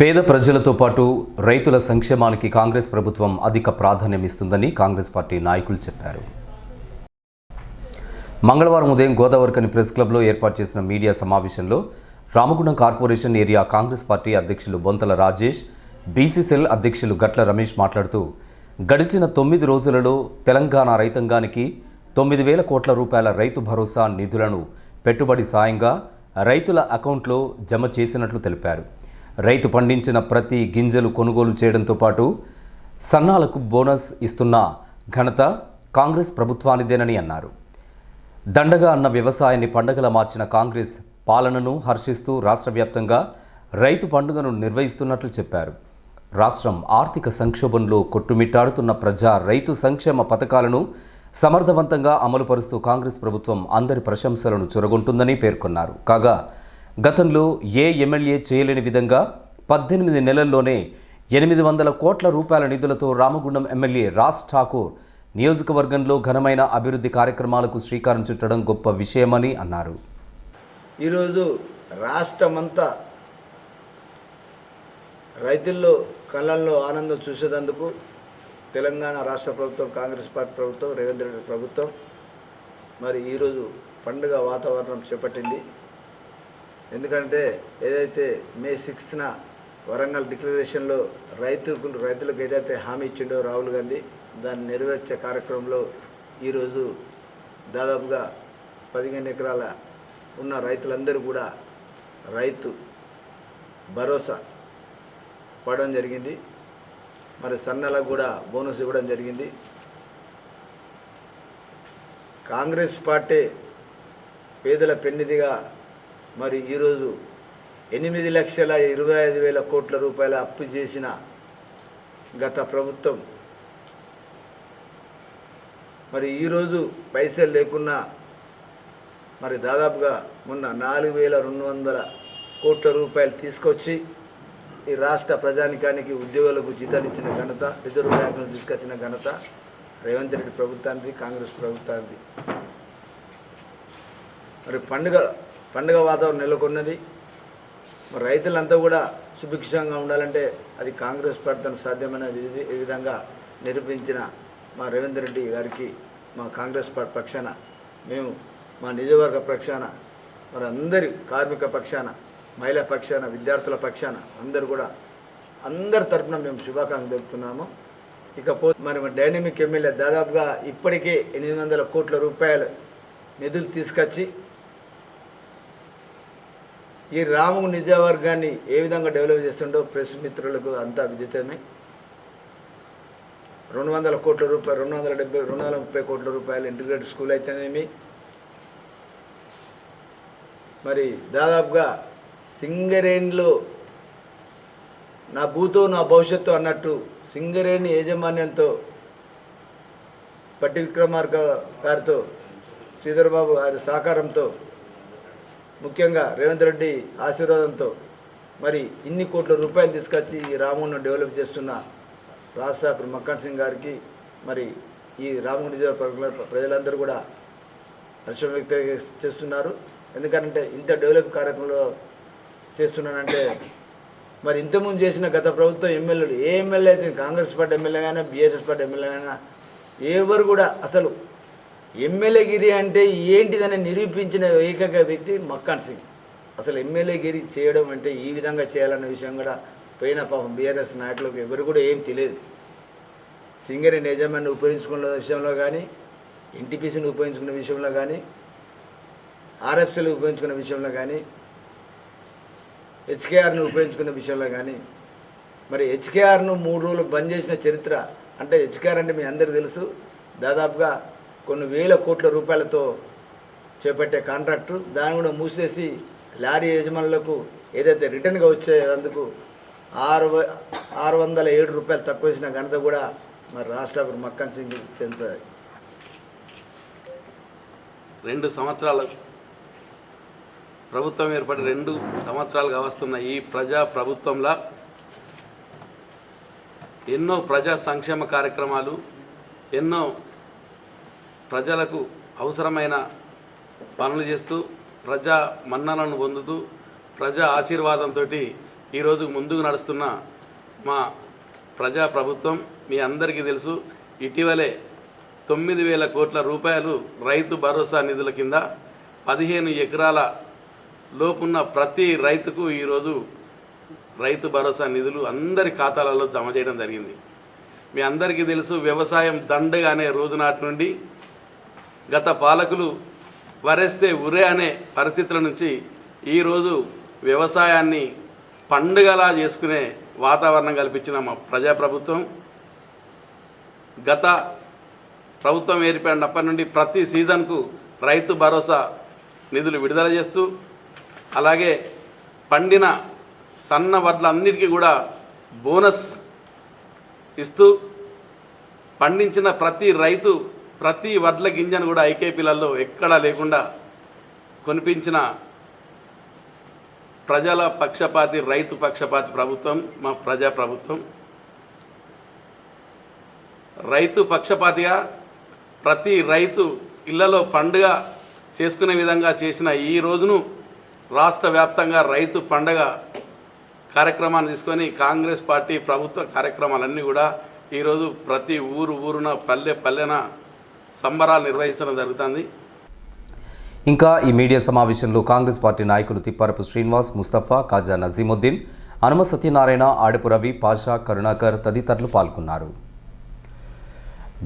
పేద ప్రజలతో పాటు రైతుల సంక్షేమానికి కాంగ్రెస్ ప్రభుత్వం అధిక ప్రాధాన్యం ఇస్తుందని కాంగ్రెస్ పార్టీ నాయకులు చెప్పారు. మంగళవారం ఉదయం గోదావరికని ప్రెస్ క్లబ్లో ఏర్పాటు చేసిన మీడియా సమావేశంలో Ramagundam corporation area Congress party అధ్యక్షులు బొంతల రాజేష్ బీసీసీఎల్ అధ్యక్షులు గట్ల రమేష్ మాట్లాడుతూ గడిచిన తొమ్మిది రోజులలో తెలంగాణ రైతాంగానికి తొమ్మిది వేల కోట్ల రూపాయల రైతు భరోసా నిధులను పెట్టుబడి సాయంగా రైతుల అకౌంట్లో జమ చేసినట్లు తెలిపారు. రైతు పండించిన ప్రతి గింజలు కొనుగోలు చేయడంతో పాటు సన్నాలకు బోనస్ ఇస్తున్న ఘనత కాంగ్రెస్ ప్రభుత్వానిదేనని అన్నారు. దండగా అన్న వ్యవసాయాన్ని పండగలా మార్చిన కాంగ్రెస్ పాలనను హర్షిస్తూ రాష్ట్ర వ్యాప్తంగా రైతు పండుగను నిర్వహిస్తున్నట్లు చెప్పారు. రాష్ట్రం ఆర్థిక సంక్షోభంలో కొట్టుమిట్టాడుతున్న ప్రజా రైతు సంక్షేమ పథకాలను సమర్థవంతంగా అమలుపరుస్తూ కాంగ్రెస్ ప్రభుత్వం అందరి ప్రశంసలను చొరగొంటుందని పేర్కొన్నారు. కాగా గతంలో ఏ ఎమ్మెల్యే చేయలేని విధంగా పద్దెనిమిది నెలల్లోనే ఎనిమిది వందల కోట్ల రూపాయల నిధులతో రామగుండం ఎమ్మెల్యే రాజ్ ఠాకూర్ నియోజకవర్గంలో ఘనమైన అభివృద్ధి కార్యక్రమాలకు శ్రీకారం చుట్టడం గొప్ప విషయమని అన్నారు. ఈరోజు రాష్ట్రమంతా రైతుల్లో కళ్ళల్లో ఆనందం చూసేటందుకు తెలంగాణ రాష్ట్ర ప్రభుత్వం కాంగ్రెస్ పార్టీ ప్రభుత్వం రేవంత్ రెడ్డి ప్రభుత్వం మరి ఈరోజు పండుగ వాతావరణం చేపట్టింది. ఎందుకంటే ఏదైతే మే సిక్స్త్న వరంగల్ డిక్లరేషన్లో రైతులకు రైతులకు ఏదైతే హామీ ఇచ్చిండో రాహుల్ గాంధీ దాన్ని నెరవేర్చే కార్యక్రమంలో ఈరోజు దాదాపుగా పదిహేను ఎకరాల ఉన్న రైతులందరూ కూడా రైతు భరోసా పడడం జరిగింది. మరి సన్నలకు కూడా బోనస్ ఇవ్వడం జరిగింది. కాంగ్రెస్ పార్టీ పేదల పెన్నిదిగా మరి ఈరోజు ఎనిమిది లక్షల ఇరవై ఐదు వేల కోట్ల రూపాయల అప్పు చేసిన గత ప్రభుత్వం. మరి ఈరోజు పైసలు లేకున్నా మరి దాదాపుగా మొన్న నాలుగు వేల రెండు వందల కోట్ల రూపాయలు తీసుకొచ్చి ఈ రాష్ట్ర ప్రజానికానికి ఉద్యోగులకు జీతాలు ఇచ్చిన ఘనత రిజర్వ్ బ్యాంకును తీసుకొచ్చిన ఘనత రేవంత్ రెడ్డి ప్రభుత్వానికి కాంగ్రెస్ ప్రభుత్వానికి మరి పండుగ పండుగ వాతావరణం నెలకొన్నది. రైతులంతా కూడా సుభిక్షంగా ఉండాలంటే అది కాంగ్రెస్ పార్టీతో సాధ్యమైన విధంగా నిరూపించిన మా రేవంత్ రెడ్డి గారికి మా కాంగ్రెస్ పార్టీ పక్షాన మేము మా నిజవర్గ పక్షాన మరి అందరి కార్మిక పక్షాన మహిళా పక్షాన విద్యార్థుల పక్షాన అందరు కూడా అందరి తరపున మేము శుభాకాంక్షలు తెలుపుతున్నాము. ఇకపోతే మరి డైనమిక్ ఎమ్మెల్యే దాదాపుగా ఇప్పటికే ఎనిమిది వందల కోట్ల రూపాయలు నిధులు తీసుకొచ్చి ఈ రాము నిజవర్గాన్ని ఏ విధంగా డెవలప్ చేస్తుండో ప్రెస్ మిత్రులకు అంతా విదితమే. రెండు వందల కోట్ల రూపాయలు రెండు వందల డెబ్బై రెండు వందల ముప్పై కోట్ల రూపాయలు ఇంటిగ్రేటెడ్ స్కూల్ అయితేనేమి? మరి దాదాపుగా సింగరేణిలో నా భూతో నా భవిష్యత్తు అన్నట్టు సింగరేణి యాజమాన్యంతో పట్టి విక్రమార్క గారితో శ్రీధర్బాబు గారి సహకారంతో ముఖ్యంగా రేవంత్ రెడ్డి ఆశీర్వాదంతో మరి ఇన్ని కోట్ల రూపాయలు తీసుకొచ్చి ఈ రామగుండం డెవలప్ చేస్తున్న రాజ్ ఠాకూర్ మక్కన్ సింగ్ గారికి మరి ఈ రామగుండ ప్రజలందరూ కూడా హర్షం వ్యక్తం చేస్తున్నారు. ఎందుకంటే ఇంత డెవలప్ కార్యక్రమంలో చేస్తున్నానంటే మరి ఇంతకుముందు చేసిన గత ప్రభుత్వం ఎమ్మెల్యేలు ఏ ఎమ్మెల్యే అయితే కాంగ్రెస్ పార్టీ ఎమ్మెల్యే అయినా బీఆర్ఎస్ పార్టీ ఎమ్మెల్యే అయినా ఎవరు కూడా అసలు ఎమ్మెల్యేగిరి అంటే ఏంటిదని నిరూపించిన ఏకైక వ్యక్తి మక్కాన్ సింగ్. అసలు ఎమ్మెల్యేగిరి చేయడం అంటే ఈ విధంగా చేయాలన్న విషయం కూడా పోయిన పాపం బీఆర్ఎస్ నాయకులకు ఎవరు కూడా ఏం తెలియదు. సింగరి యజమాని ఉపయోగించుకున్న విషయంలో కానీ ఎన్టీపీసీని ఉపయోగించుకున్న విషయంలో కానీ ఆర్ఎఫ్సీలు ఉపయోగించుకున్న విషయంలో కానీ హెచ్కేఆర్ని ఉపయోగించుకున్న విషయంలో కానీ మరి హెచ్కేఆర్ను మూడు రోజులు బంద్ చేసిన చరిత్ర అంటే హెచ్కేఆర్ అంటే మీ అందరికీ తెలుసు. దాదాపుగా కొన్ని వేల కోట్ల రూపాయలతో చేపట్టే కాంట్రాక్టు. దాన్ని కూడా మూసేసి లారీ యజమానులకు ఏదైతే రిటర్న్గా వచ్చేందుకు ఆరు వ- ఆరు వందల ఏడు రూపాయలు తక్కువ వేసిన ఘనత కూడా మరి రాష్ట్ర మక్కన్ సింగ్ చెందుతుంది. రెండు సంవత్సరాల ప్రభుత్వం ఏర్పడి రెండు సంవత్సరాలుగా వస్తున్న ఈ ప్రజా ప్రభుత్వంలో ఎన్నో ప్రజా సంక్షేమ కార్యక్రమాలు ఎన్నో ప్రజలకు అవసరమైన పనులు చేస్తూ ప్రజా మన్ననను పొందుతూ ప్రజా ఆశీర్వాదంతో ఈరోజు ముందుకు నడుస్తున్న మా ప్రజా ప్రభుత్వం మీ అందరికీ తెలుసు ఇటీవలే తొమ్మిది వేల కోట్ల రూపాయలు రైతు భరోసా నిధుల కింద పదిహేను ఎకరాల లోపున్న ప్రతి రైతుకు ఈరోజు రైతు భరోసా నిధులు అందరి ఖాతాలలో జమ చేయడం జరిగింది. మీ అందరికీ తెలుసు వ్యవసాయం దండగా అనే రోజు నాటి నుండి గత పాలకులు వరేస్తే ఉరే అనే పరిస్థితుల నుంచి ఈరోజు వ్యవసాయాన్ని పండుగలా చేసుకునే వాతావరణం కల్పించిన మా ప్రజాప్రభుత్వం గత ప్రభుత్వం ఏర్పడినప్పటి నుండి ప్రతి సీజన్కు రైతు భరోసా నిధులు విడుదల చేస్తూ అలాగే పండిన సన్న వడ్లన్నిటికీ కూడా బోనస్ ఇస్తూ పండించిన ప్రతి రైతు ప్రతి వడ్ల గింజను కూడా ఐకేపీలలో ఎక్కడా లేకుండా కొనిపించిన ప్రజల పక్షపాతి రైతు పక్షపాతి ప్రభుత్వం మా ప్రజా ప్రభుత్వం. రైతు పక్షపాతిగా ప్రతి రైతు ఇళ్ళలో పండుగ చేసుకునే విధంగా చేసిన ఈ రోజును రాష్ట్ర వ్యాప్తంగా రైతు పండగ కార్యక్రమాన్ని తీసుకొని కాంగ్రెస్ పార్టీ ప్రభుత్వ కార్యక్రమాలన్నీ కూడా ఈరోజు ప్రతి ఊరు ఊరున పల్లె పల్లెన సంబరాలు నిర్వహించడం జరుగుతుంది. ఇంకా ఈ మీడియా సమావేశంలో కాంగ్రెస్ పార్టీ నాయకులు తిప్పారపు శ్రీనివాస్ ముస్తఫా కాజా నజీముద్దీన్ హనుమ సత్యనారాయణ ఆడపు రవి పాషా కరుణాకర్ తదితరులు పాల్గొన్నారు.